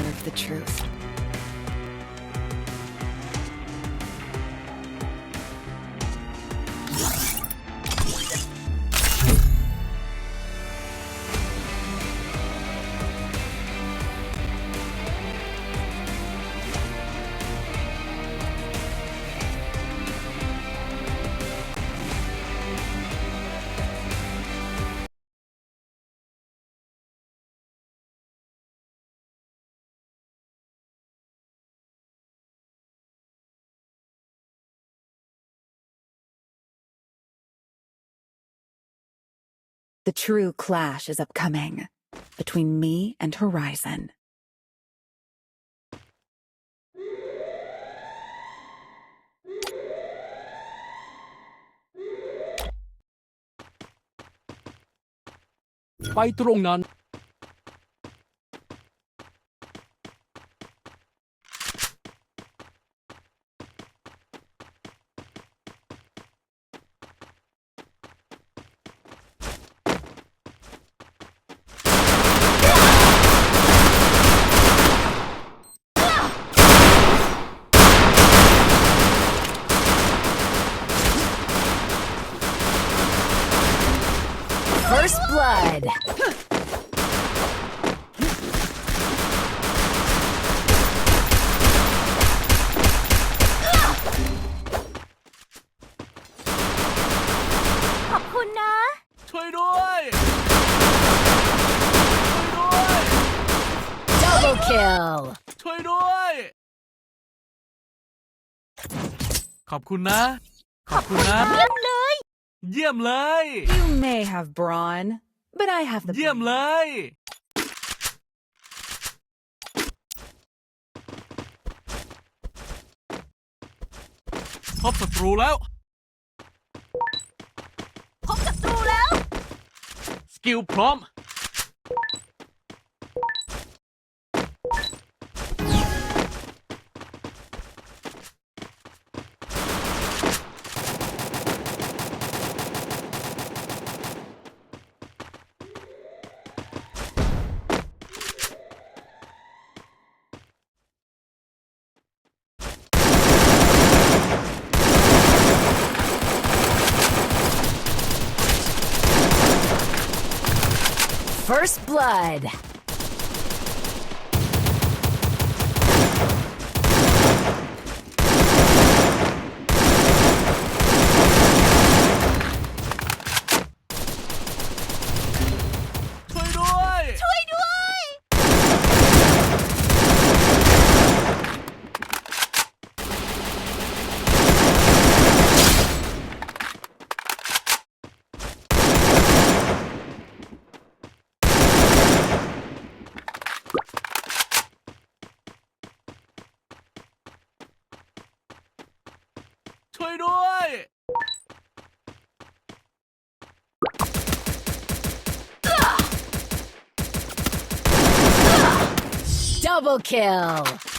of the truth. The true clash is upcoming between me and Horizon. ไปตรงนั้น Double kill. ช่วยด้วย ขอบคุณนะ ขอบคุณนะ เยี่ยมเลย เยี่ยมเลย You may have brawn, but I have the เยี่ยม brain. เลย พบศัตรูแล้ว พบศัตรูแล้ว สกิลพร้อม First blood. Double kill.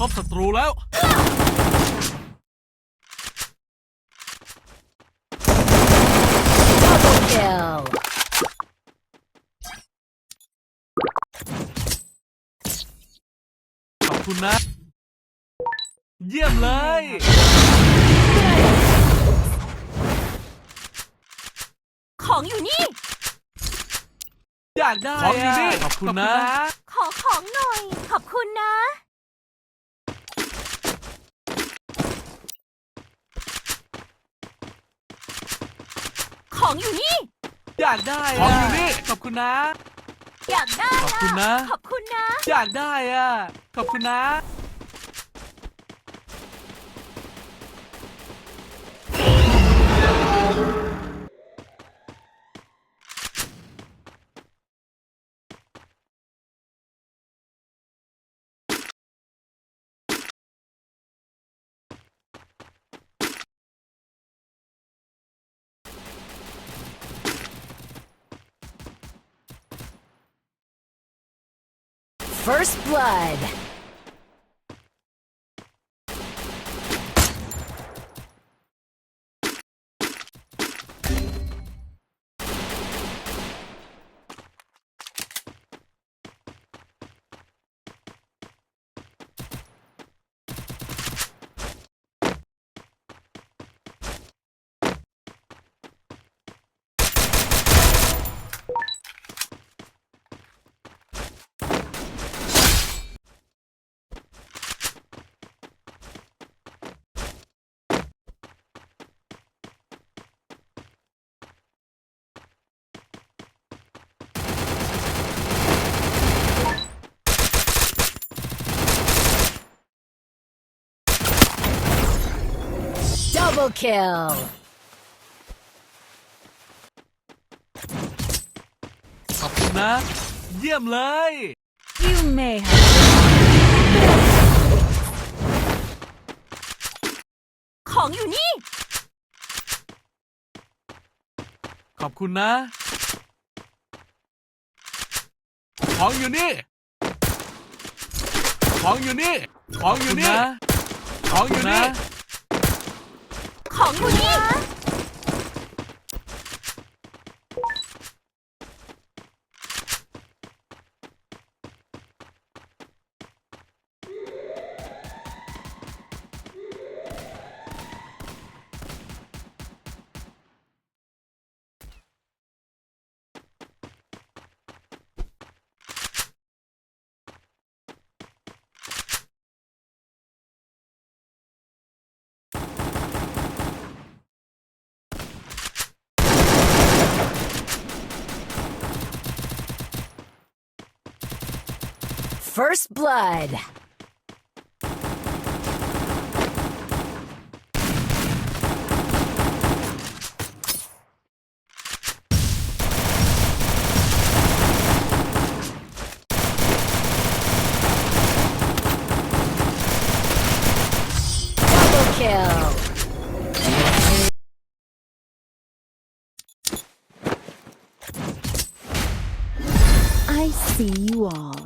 พบศัตรูแล้ว kill ขอบคุณนะ เยี่ยมเลย ของอยู่นี่ อยากได้ของอยู่นี่ขอบคุณนะ ขอของหน่อย ขอบคุณนะ ของอยู่นี่ อยากได้ของอยู่นี่ ขอบคุณนะ อยากได้ขอบคุณนะ ขอบคุณนะ อยากได้อะขอบคุณนะ First blood ดับเบิลคิลขอบคุณนะเยี่ยมเลย You may have ของอยู่นี่ ขอบคุณนะ ของอยู่นี่ ของอยู่นี่ ของอยู่นี่ ของอยู่นี่ ของ First blood ดับเบิลคิล I see you all.